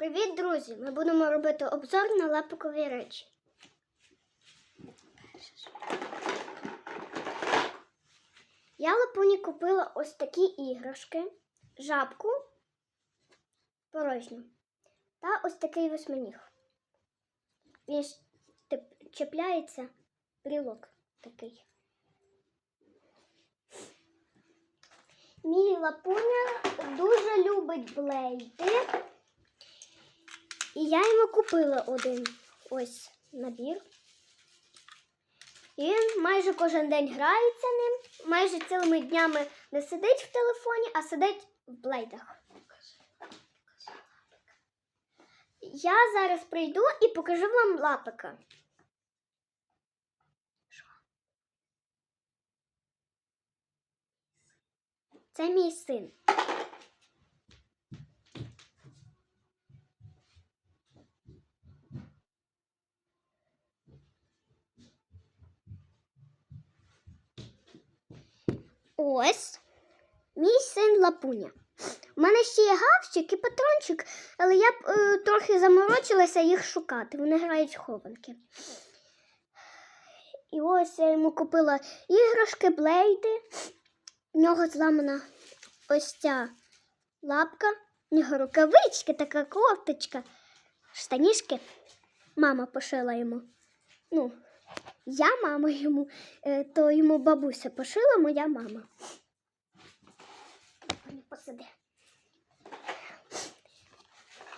Привіт, друзі! Ми будемо робити обзор на лапикові речі. Я лапуні купила ось такі іграшки, жабку порожню та ось такий восьминіг. Він чіпляється брілок такий. Мій лапуня дуже любить блейди. І я йому купила один ось набір. І він майже кожен день грається ним, майже цілими днями не сидить в телефоні, а сидить в блейдах. Я зараз прийду і покажу вам лапика. Це мій син. Ось мій син Лапуня. У мене ще є гавчик і патрончик, але я е, трохи заморочилася їх шукати. Вони грають хованки. І ось я йому купила іграшки, блейди. В нього зламана ось ця лапка, в нього рукавички, така кофточка, штанішки. Мама пошила йому. Ну, я мама йому, е, то йому бабуся пошила, моя мама. Посиди.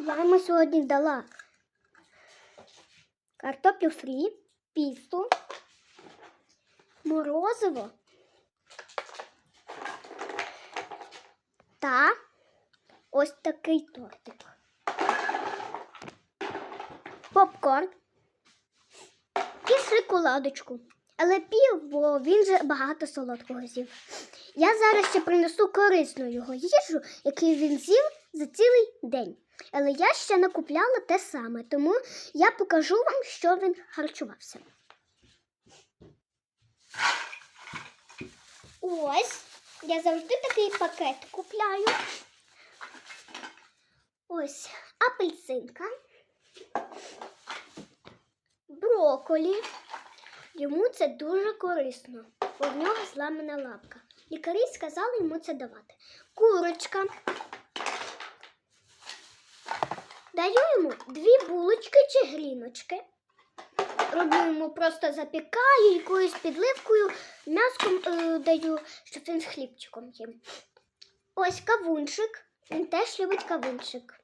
Я йому сьогодні дала картоплю фрі, пісту, морозиво та ось такий тортик. Попкорн шоколадочку. Але пів, бо він же багато солодкого з'їв. Я зараз ще принесу корисну його їжу, яку він з'їв за цілий день. Але я ще не купляла те саме, тому я покажу вам, що він харчувався. Ось, я завжди такий пакет купляю. Ось апельсинка, броколі. Йому це дуже корисно, бо в нього зламана лапка. Лікарі сказали йому це давати. Курочка. Даю йому дві булочки чи гріночки. Роблю йому просто запікаю якоюсь підливкою, м'яском е, даю, щоб він з хлібчиком їм. Ось кавунчик. Він теж любить кавунчик.